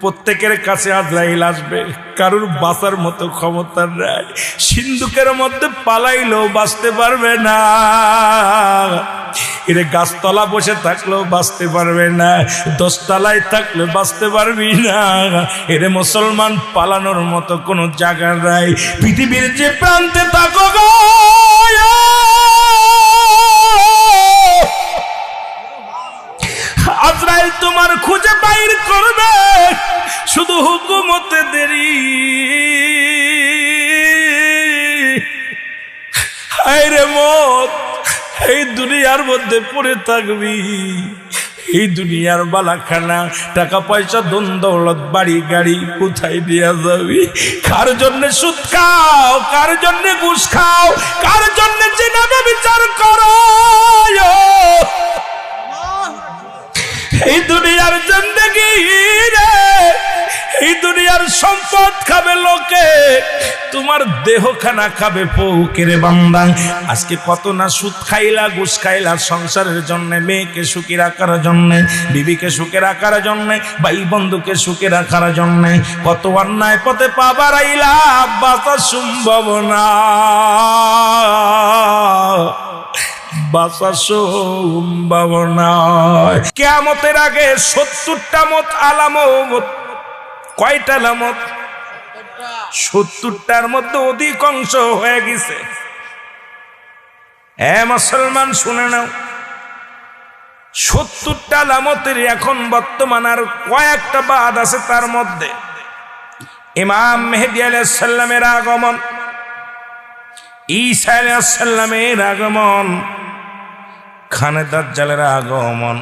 প্রত্যেকের কাছে আজরাইল আসবে। কারুর বাঁচার মতো ক্ষমতা নাই সিন্ধুকের মধ্যে পালাইলেও বাঁচতে পারবে না। এরে গাছতলা বসে থাকলেও বাঁচতে পারবে না। দশতলায় থাকলে বাঁচতে পারবি না। এরে মুসলমান পালানোর মতো কোনো জায়গা নাই। পৃথিবীর যে প্রান্তে থাকো গো আজরাইল তোমার খুঁজে বাইর করবে। শুধু হুকুমতে দেরি। রে মত, এই দুনিয়ার মধ্যে পড়ে থাকবি। এই দুনিয়ার বালাখানা টাকা পয়সা ধন দৌলত বাড়ি গাড়ি কোথায় দিয়া যাবি? কার জন্য সুদ খাও, কার জন্য ঘুষ খাও, কার জন্য দুনিয়ার জিন্দগি রে, এই দুনিয়ার সম্পদ খাবে লোকে, তোমার দেহ খানা খাবে পৌকের বান্দাং আজকে কত না সুদ খাইলা, ঘুষ খাইলা সংসারের জন্য, মেয়েকে সুখী রাখার জন্য, বিবিকে সুখে রাখার জন্য ভাই বন্ধুকে সুখে রাখার জন্য, কত অন্যায় পথে পাবার আইলা বাঁচা সম্ভব না। বাঁচা সম্ভাবনা কেয়ামতের আগে সত্তরটা মত আলামত। কয়টা আলামত? সত্তরটার মধ্যে অধিকাংশ হয়ে গেছে। হ্যাঁ মুসলমান, শুনে নাও। সত্তরটা আলামতের এখন বর্তমান আর কয়েকটা বাদ আছে তার মধ্যে। ইমাম মেহেদি আলাইসাল্লামের আগমন, ঈসা আলাইসাল্লামের আগমন খানে দাজ্জালের আগমন।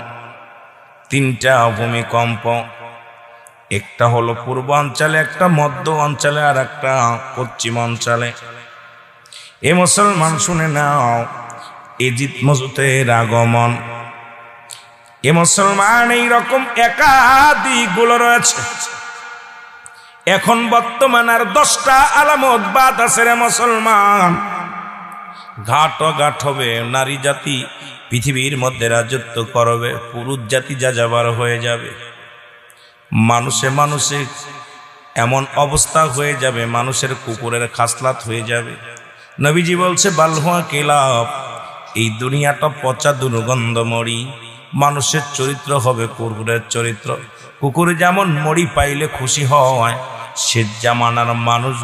তিনটা ভূমিকম্প। একটা হলো পূর্বাঞ্চলে, একটা মধ্য অঞ্চলে আর একটা পশ্চিম অঞ্চলে এ মুসলমান শুনে নাও এজিত মজুতের আগমন। এ মুসলমান এইরকম একাধিকগুলো রয়েছে। এখন বর্তমান আর দশটা আলামত বাদ আছে রে মুসলমান। ঘাট ঘাট হবে, নারী জাতি পৃথিবীর মধ্যে রাজত্ব করবে, পুরুষ জাতি যা যাবার হয়ে যাবে। মানুষে মানুষে এমন অবস্থা হয়ে যাবে, মানুষের কুকুরের খাসলাত হয়ে যাবে। নবীজি বলছে, বালহুয়া কেলাপ এই দুনিয়াটা পচা দুর্গন্ধ মরি। মানুষের চরিত্র হবে কুকুরের চরিত্র। কুকুর যেমন মরি পাইলে খুশি হয়, সে জামানার মানুষ